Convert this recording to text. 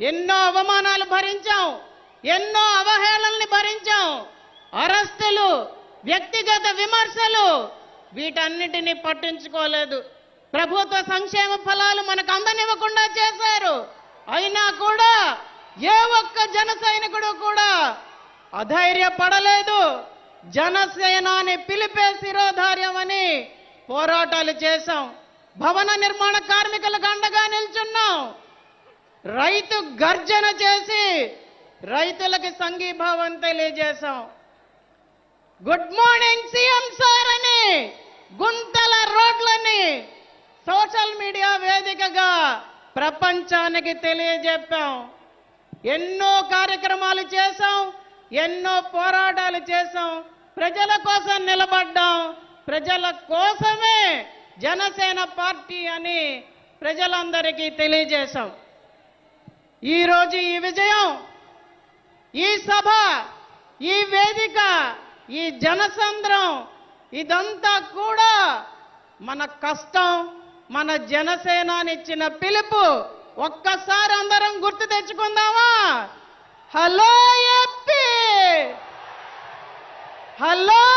ఎన్నో అవమానాలు భరించాం ఎన్నో అవహేళనని భరించాం. అరెస్టులు వ్యక్తిగత విమర్శలు వీటన్నిటిని పట్టించుకోలేదు. ప్రభుత్వ సంక్షేమ ఫలాలు మనకు అందనివ్వకుండా చేశారు. అయినా కూడా ఏ ఒక్క జన సైనికుడు కూడా అధైర్యపడలేదు. జనసేనాని పిలిపే శిరోధార్యమని పోరాటాలు చేశాం. భవన నిర్మాణ కార్మికులకు అండగా నిలిచి రైతు గర్జన చేసి రైతులకి సంఘీభావం తెలియజేశాం. గుడ్ మార్నింగ్ సీఎం సార్ అని గుంతల రోడ్లని సోషల్ మీడియా వేదికగా ప్రపంచానికి తెలియజెప్పాం. ఎన్నో కార్యక్రమాలు చేశాం ఎన్నో పోరాటాలు చేశాం. ప్రజల కోసం నిలబడ్డాం. ప్రజల కోసమే జనసేన పార్టీ అని ప్రజలందరికీ తెలియజేశాం. ఈరోజు ఈ విజయం ఈ సభ ఈ వేదిక ఈ జనసంద్రం ఇదంతా కూడా మన కష్టం మన జనసేనానిచ్చిన పిలుపు. ఒక్కసారి అందరం గుర్తు తెచ్చుకుందామా? Hello ఎప్పి hello!